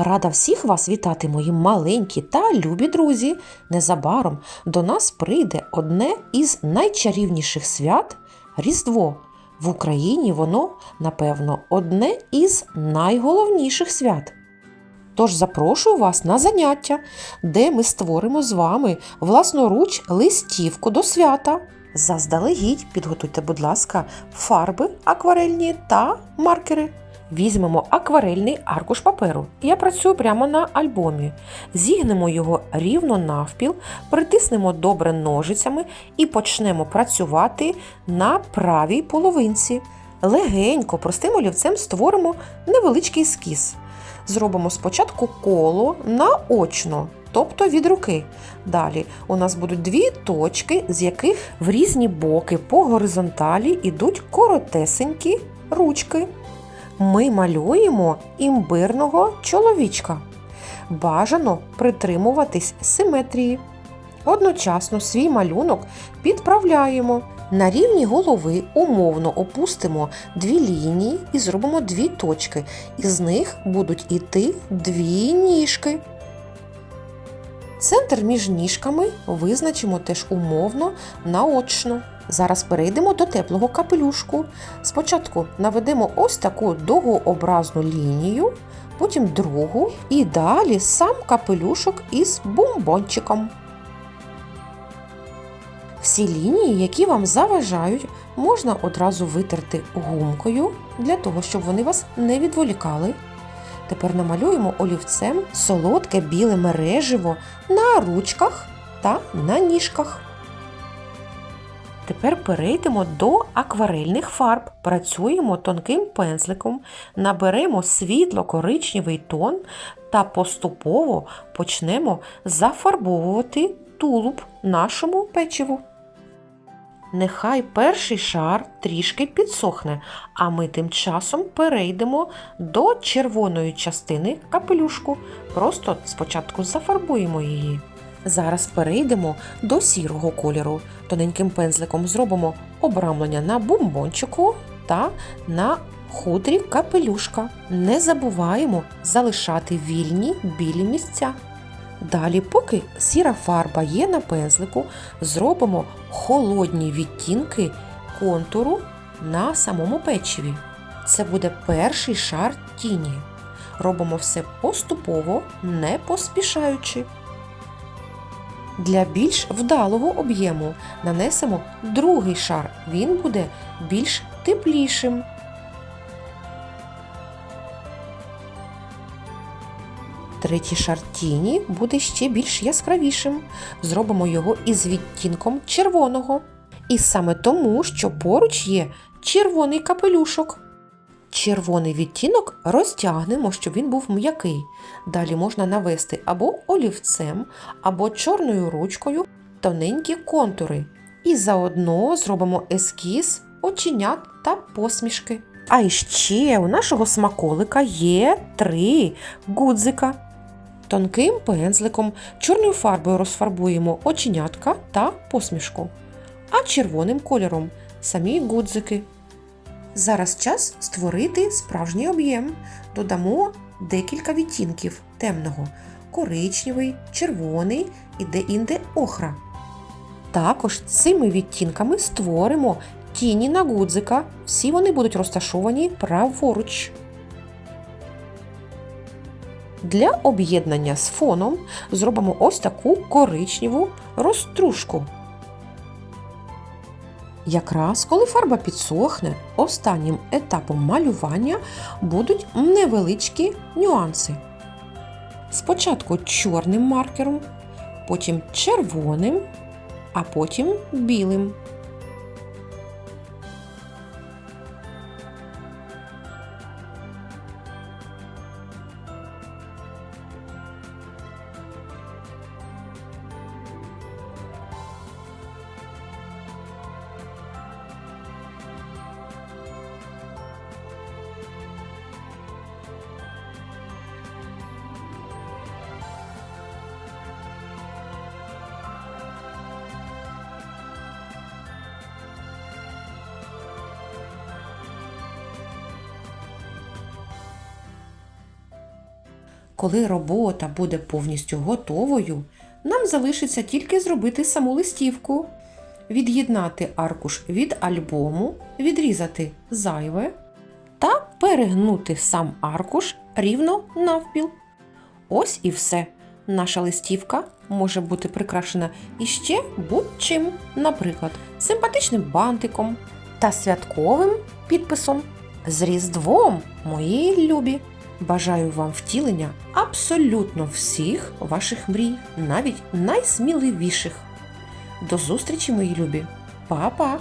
Рада всіх вас вітати, мої маленькі та любі друзі. Незабаром до нас прийде одне із найчарівніших свят Різдво. В Україні воно, напевно, одне із найголовніших свят. Тож запрошую вас на заняття, де ми створимо з вами власноруч листівку до свята. Заздалегідь підготуйте, будь ласка, фарби акварельні та маркери. Візьмемо акварельний аркуш паперу. Я працюю прямо на альбомі. Зігнемо його рівно навпіл, притиснемо добре ножицями і почнемо працювати на правій половинці. Легенько, простим олівцем створимо невеличкий ескіз. Зробимо спочатку коло наочно, тобто від руки. Далі у нас будуть дві точки, з яких в різні боки по горизонталі йдуть коротесенькі ручки ми малюємо імбирного чоловічка. Бажано притримуватись симетрії. Одночасно свій малюнок підправляємо. На рівні голови умовно опустимо дві лінії і зробимо дві точки. Із них будуть іти дві ніжки. Центр між ніжками визначимо теж умовно наочно. Зараз перейдемо до теплого капелюшку. Спочатку наведемо ось таку довгообразну лінію, потім другу і далі сам капелюшок із бомбончиком. Всі лінії, які вам заважають, можна одразу витерти гумкою для того, щоб вони вас не відволікали. Тепер намалюємо олівцем солодке біле мереживо на ручках та на ніжках. Тепер перейдемо до акварельних фарб. Працюємо тонким пензликом, наберемо світло-коричневий тон та поступово почнемо зафарбовувати тулуб нашому печиву. Нехай перший шар трішки підсохне, а ми тим часом перейдемо до червоної частини капелюшку. Просто спочатку зафарбуємо її. Зараз перейдемо до сірого кольору. Тоненьким пензликом зробимо обрамлення на бомбончику та на хутрі капелюшка. Не забуваємо залишати вільні білі місця. Далі, поки сіра фарба є на пензлику, зробимо холодні відтінки контуру на самому печиві. Це буде перший шар тіні. Робимо все поступово, не поспішаючи. Для більш вдалого об'єму нанесемо другий шар. Він буде більш теплішим. Третій шар тіні буде ще більш яскравішим. Зробимо його із відтінком червоного. І саме тому, що поруч є червоний капелюшок. Червоний відтінок розтягнемо, щоб він був м'який. Далі можна навести або олівцем, або чорною ручкою тоненькі контури. І заодно зробимо ескіз, оченят та посмішки. А іще у нашого смаколика є три гудзика. Тонким пензликом чорною фарбою розфарбуємо оченятка та посмішку, а червоним кольором самі гудзики. Зараз час створити справжній об'єм. Додамо декілька відтінків темного коричневий, червоний і де-інде охра. Також цими відтінками створимо тіні на гудзика. Всі вони будуть розташовані праворуч. Для об'єднання з фоном зробимо ось таку коричневу розтрушку. Якраз коли фарба підсохне, останнім етапом малювання будуть невеличкі нюанси. Спочатку чорним маркером, потім червоним, а потім білим. Коли робота буде повністю готовою, нам залишиться тільки зробити саму листівку, від'єднати аркуш від альбому, відрізати зайве та перегнути сам аркуш рівно навпіл. Ось і все. Наша листівка може бути прикрашена іще будь-чим, наприклад, симпатичним бантиком та святковим підписом. З Різдвом, мої любі! Бажаю вам втілення абсолютно всіх ваших мрій, навіть найсміливіших. До зустрічі, мої любі! Па-па!